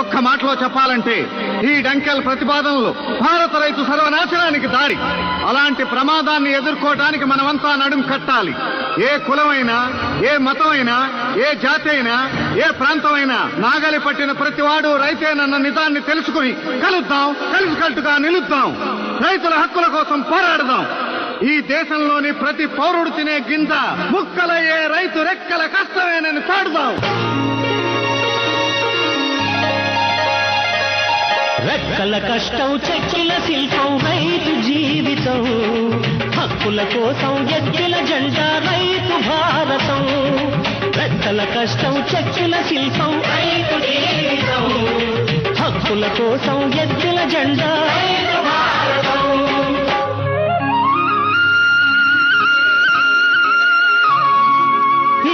ఒక్క మాటలో చెప్పాలంటే ఈ డంకెల్ ప్రతిపాదనలు భారత రైతు సర్వనాశనానికి దారి. అలాంటి ప్రమాదాన్ని ఎదుర్కోవటానికి మనమంతా నడుం కట్టాలి. ఏ కులమైనా ఏ మతమైనా ఏ జాతి అయినా ఏ ప్రాంతమైనా నాగలి పట్టిన ప్రతివాడు రైతేనన్న నిజాన్ని తెలుసుకుని కలుద్దాం కలిసికట్టుగా నిలుద్దాం. రైతుల హక్కుల కోసం పోరాడదాం. ఈ దేశంలోని ప్రతి పౌరుడు తినే గింజ ముక్కలయ్యే రైతు రెక్కల కష్టమేనని చాడుదాం కల కష్టం చెక్కిల శిల్పం రైతు జీవితం. హక్కుల కోసం ఎక్కిల జెండా రైతు భారతం. రెక్కల కష్టం చెక్కిల శిల్పం రైతు జీవితం. హక్కుల కోసం ఎక్కిల జెండా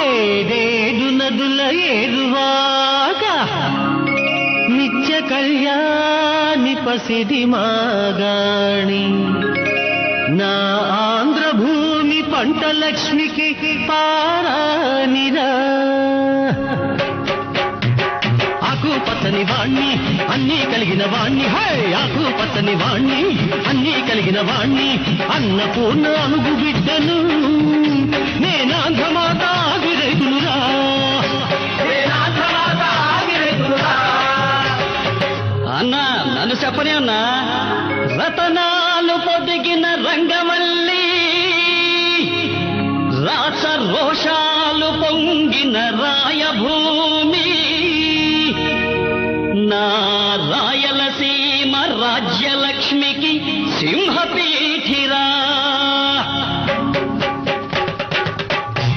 ఏదేడు నదుల ఏరువాగా నిత్య కళ్యాణ పసిడి మాగాణి. నా ఆంధ్రభూమి పంట లక్ష్మికి పారానిరా. ఆకు పచ్చని వాణ్ణి అన్నీ కలిగిన వాణ్ణి హై ఆకు పచ్చని వాణ్ణి అన్నీ కలిగిన వాణ్ణి అన్నపూర్ణ అనుగు బిడ్డను. నేనాంధ్రమాత నన్ను రతనాలు పొదిగిన రంగమల్లి రాస రోషాలు పొంగిన రాయభూమి నా రాయలసీమ రాజ్యలక్ష్మికి సింహపీఠిరా.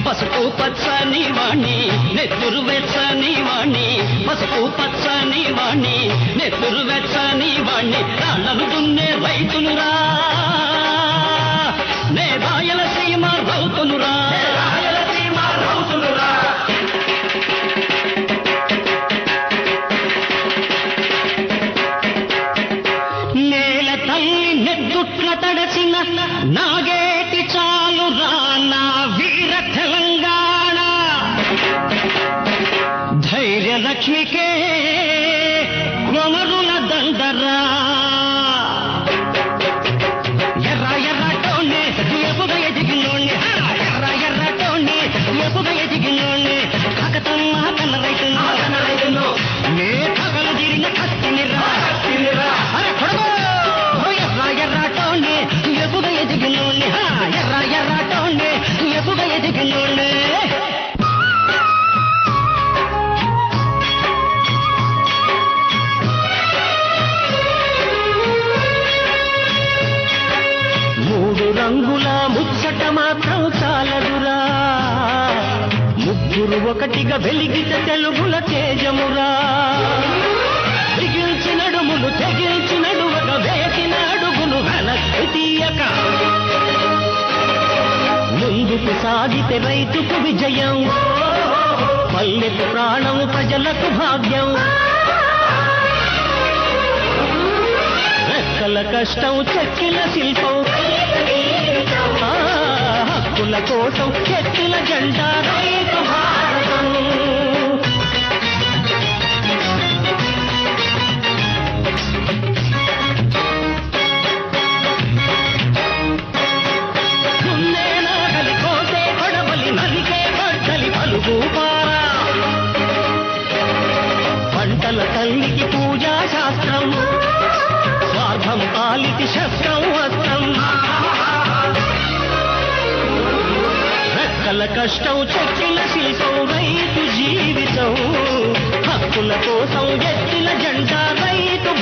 పసుపు పచ్చని వాణి నెత్తురు వెచ్చని వాణి పసుపు పచ్చ వెచ్చని వాణ్ణి నెత్తురు వెచ్చని వాణ్ణి రాళ్ళను దున్నే రైతునురా. నే రాయలసీమ సీమ రాయలసీమ రౌతునురా. నేల తల్లి తడసిన నాగేటి చాలు రానా వీర తెలంగాణ. ధైర్య లక్ష్మికే రంగుల ముచ్చట మాత్రం చాలదురా. ముగ్గురు ఒకటిగా వెలిగిత తెలుగుల తేజమురా. బిగించి నడుములు తెగించి నడువక వేసిన అడుగులు తీయక ముందుకు సాగితే రైతుకు విజయం. పల్లెకు ప్రాణం ప్రజలకు భాగ్యం. రెక్కల కష్టం చెక్కిల శిల్పం. హక్కుల కోసం చెక్కిల జంట రైతు పంటల తల్లికి పూజా శాస్త్రం. స్వార్థం పాలికి శస్త్రం వస్త్రం. రెక్కల కష్టం చెక్కిన శిల్పం రైతు జీవితం. హక్కుల కోసం ఎత్తిల జెండా రైతు